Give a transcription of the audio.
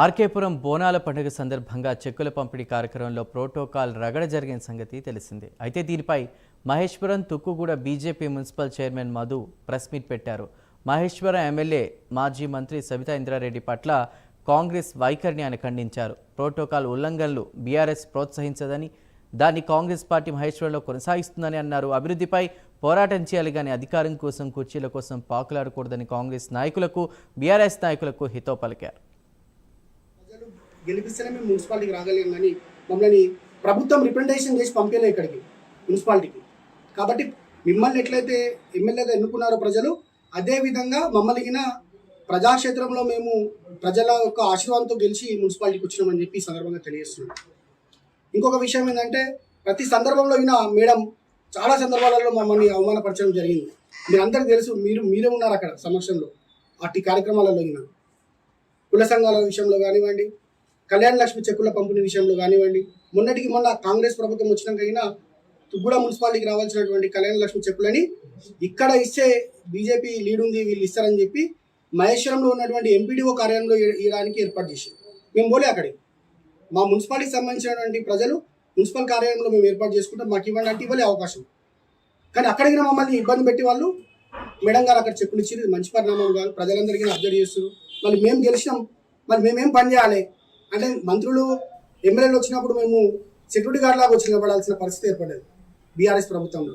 ఆర్కేపురం బోనాల పండుగ సందర్భంగా చెక్కుల పంపిణీ కార్యక్రమంలో ప్రోటోకాల్ రగడ జరిగిన సంగతి తెలిసిందే. అయితే దీనిపై Maheshwaram Tukkuguda BJP municipal chairman Madhu press meet పెట్టారు. మహేశ్వరం ఎమ్మెల్యే మాజీ మంత్రి సవితా ఇంద్రారెడ్డి పట్ల కాంగ్రెస్ వైఖరిని ఆయన ఖండించారు. ప్రోటోకాల్ ఉల్లంఘనలు బీఆర్ఎస్ ప్రోత్సహించదని దాన్ని కాంగ్రెస్ పార్టీ మహేశ్వరంలో కొనసాగిస్తుందని అన్నారు. అభివృద్ధిపై పోరాటం చేయాలి కానీ అధికారం కోసం కుర్చీల కోసం పాకులాడకూడదని కాంగ్రెస్ నాయకులకు బీఆర్ఎస్ నాయకులకు హితో పలికారు గెలిపిస్తేనే మేము మున్సిపాలిటీకి రాగలేం కానీ మమ్మల్ని ప్రభుత్వం రిప్రజెంటేషన్ చేసి పంపించలే ఇక్కడికి మున్సిపాలిటీకి. కాబట్టి మిమ్మల్ని ఎట్లయితే ఎమ్మెల్యేగా ఎన్నుకున్నారో ప్రజలు అదేవిధంగా మమ్మల్ని ప్రజాక్షేత్రంలో మేము ప్రజల యొక్క ఆశీర్వాదంతో గెలిచి మున్సిపాలిటీకి వచ్చినామని చెప్పి సందర్భంగా తెలియజేస్తున్నాం. ఇంకొక విషయం ఏంటంటే ప్రతి సందర్భంలో అయినా మేడం చాలా సందర్భాలలో మమ్మల్ని అవమానపరచడం జరిగింది. మీరందరికీ తెలుసు మీరు మీరే ఉన్నారు అక్కడ సమక్షంలో అట్టి కార్యక్రమాలలో అయినా కుల సంఘాల విషయంలో కానివ్వండి కళ్యాణ లక్ష్మి చెక్కుల పంపిణీ విషయంలో కానివ్వండి మొన్నటికి మొన్న కాంగ్రెస్ ప్రభుత్వం వచ్చినాకైనా అయినా తుగ్గూడ మున్సిపాలిటీకి రావాల్సినటువంటి కళ్యాణ లక్ష్మి చెక్కులని ఇక్కడ ఇస్తే బీజేపీ లీడ్ ఉంది వీళ్ళు ఇస్తారని చెప్పి మహేశ్వరంలో ఉన్నటువంటి ఎంపీడీఓ కార్యాలయంలో ఇవ్వడానికి ఏర్పాటు చేసింది. మేము పోలే అక్కడికి మా మున్సిపాలిటీకి సంబంధించినటువంటి ప్రజలు మున్సిపల్ కార్యాలయంలో మేము ఏర్పాటు చేసుకుంటాం మాకు ఇవ్వండి అంటే ఇవ్వలే అవకాశం. కానీ అక్కడికి మమ్మల్ని ఇబ్బంది పెట్టి వాళ్ళు మేడం గారు అక్కడ చెప్పులు ఇచ్చి మంచి పరిణామం కాదు ప్రజలందరికీ అబ్జర్వ్ చేస్తారు మళ్ళీ మేము గెలిచినాం మళ్ళీ మేమేం పని చేయాలి? అంటే మంత్రులు ఎమ్మెల్యేలు వచ్చినప్పుడు మేము సెక్యూరిటీ గార్డ్ లాగా వచ్చి నిలబడాల్సిన పరిస్థితి ఏర్పడేది బీఆర్ఎస్ ప్రభుత్వంలో.